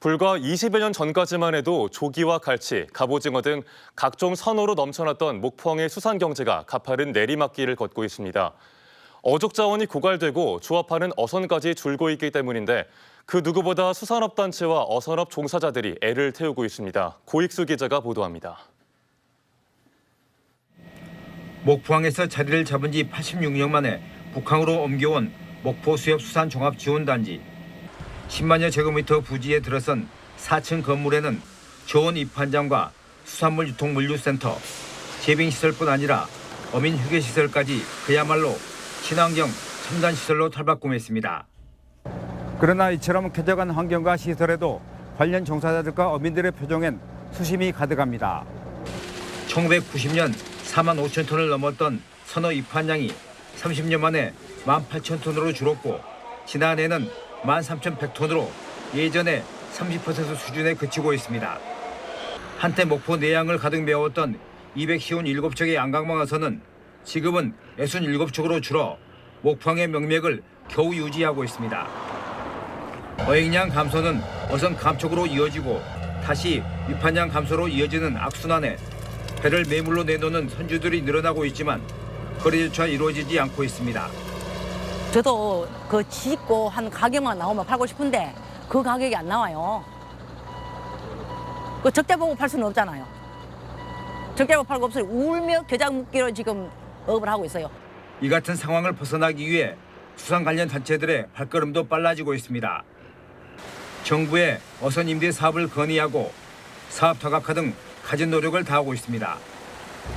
불과 20여 년 전까지만 해도 조기와 갈치, 갑오징어 등 각종 선호로 넘쳐났던 목포항의 수산 경제가 가파른 내리막길을 걷고 있습니다. 어족 자원이 고갈되고 조합하는 어선까지 줄고 있기 때문인데 그 누구보다 수산업 단체와 어선업 종사자들이 애를 태우고 있습니다. 고익수 기자가 보도합니다. 목포항에서 자리를 잡은 지 86년 만에 북항으로 옮겨온 목포 수협 수산 종합 지원 단지. 10만여 제곱미터 부지에 들어선 4층 건물에는 조원 입판장과 수산물 유통 물류센터, 제빙 시설뿐 아니라 어민 휴게 시설까지 그야말로 친환경 첨단 시설로 탈바꿈했습니다. 그러나 이처럼 쾌적한 환경과 시설에도 관련 종사자들과 어민들의 표정엔 수심이 가득합니다. 1990년 4만 5천 톤을 넘었던 선어 입판량이 30년 만에 1만 8천 톤으로 줄었고 지난해는 1만 3,100톤으로 예전의 30% 수준에 그치고 있습니다. 한때 목포 내양을 가득 메웠던 257척의 양강망어선은 지금은 67척으로 줄어 목포항의 명맥을 겨우 유지하고 있습니다. 어획량 감소는 어선 감촉으로 이어지고 다시 위판량 감소로 이어지는 악순환에 배를 매물로 내놓는 선주들이 늘어나고 있지만 거래조차 이루어지지 않고 있습니다. 저도 그 짓고 한 가격만 나오면 팔고 싶은데 그 가격이 안 나와요. 그 적자 보고 팔 수는 없잖아요. 적자 보고 팔고 없어요. 울며 겨장 묶기로 지금 업을 하고 있어요. 이 같은 상황을 벗어나기 위해 수상 관련 단체들의 발걸음도 빨라지고 있습니다. 정부의 어선 임대 사업을 건의하고 사업 다각화 등 가진 노력을 다하고 있습니다.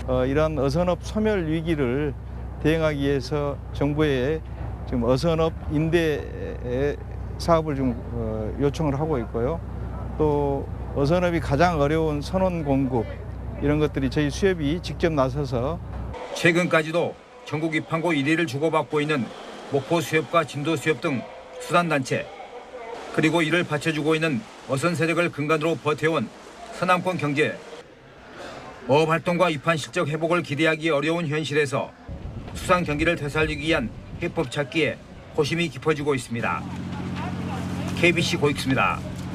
어, 이러한 어선업 소멸 위기를 대응하기 위해서 정부에 지금 어선업 임대 사업을 좀 어, 요청을 하고 있고요. 또 어선업이 가장 어려운 선원 공급 이런 것들이 저희 수협이 직접 나서서 최근까지도 전국 입항고 1위를 주고받고 있는 목포 수협과 진도 수협 등 수단 단체 그리고 이를 받쳐주고 있는 어선 세력을 근간으로 버텨온 서남권 경제 어업 활동과 입판 실적 회복을 기대하기 어려운 현실에서 수상 경기를 되살리기 위한 해법 찾기에 고심이 깊어지고 있습니다. KBC 고익수입니다.